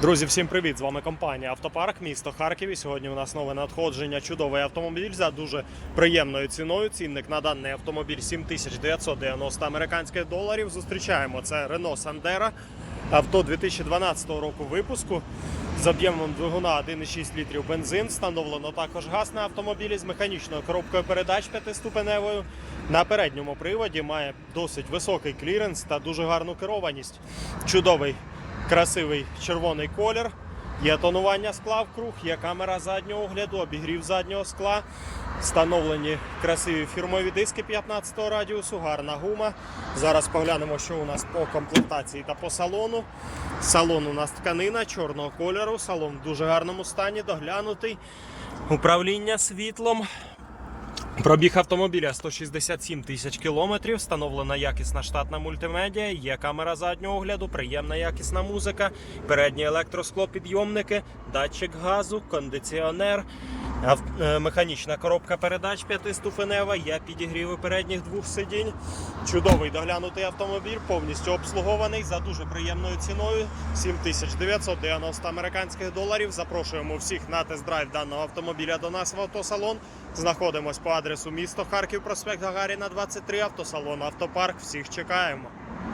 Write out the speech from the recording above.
Друзі, всім привіт! З вами компанія Автопарк, місто Харків. І сьогодні у нас нове надходження. Чудовий автомобіль за дуже приємною ціною. Цінник на даний автомобіль 7990 американських доларів. Зустрічаємо це Renault Sandero. Авто 2012 року випуску з об'ємом двигуна 1,6 літрів бензин. Встановлено також газ на автомобілі з механічною коробкою передач п'ятиступеневою. На передньому приводі має досить високий кліренс та дуже гарну керованість. Чудовий красивий червоний колір. Є тонування скла вкруг, є камера заднього огляду, обігрів заднього скла. Встановлені красиві фірмові диски 15 радіусу, гарна гума. Зараз поглянемо, що у нас по комплектації та по салону. Салон у нас тканина чорного кольору, салон в дуже гарному стані, доглянутий. Управління світлом, Пробіг автомобіля 167 тисяч кілометрів, встановлена якісна штатна мультимедіа, є камера заднього огляду, приємна якісна музика, передні електросклопідйомники, датчик газу, кондиціонер, механічна коробка передач п'ятиступенева, є підігріви передніх двох сидінь. Чудовий доглянутий автомобіль, повністю обслугований за дуже приємною ціною 7990 американських доларів. Запрошуємо всіх на тест-драйв даного автомобіля до нас в автосалон. Знаходимось по адресу місто Харків, проспект Гагаріна, 23, автосалон Автопарк. Всіх чекаємо.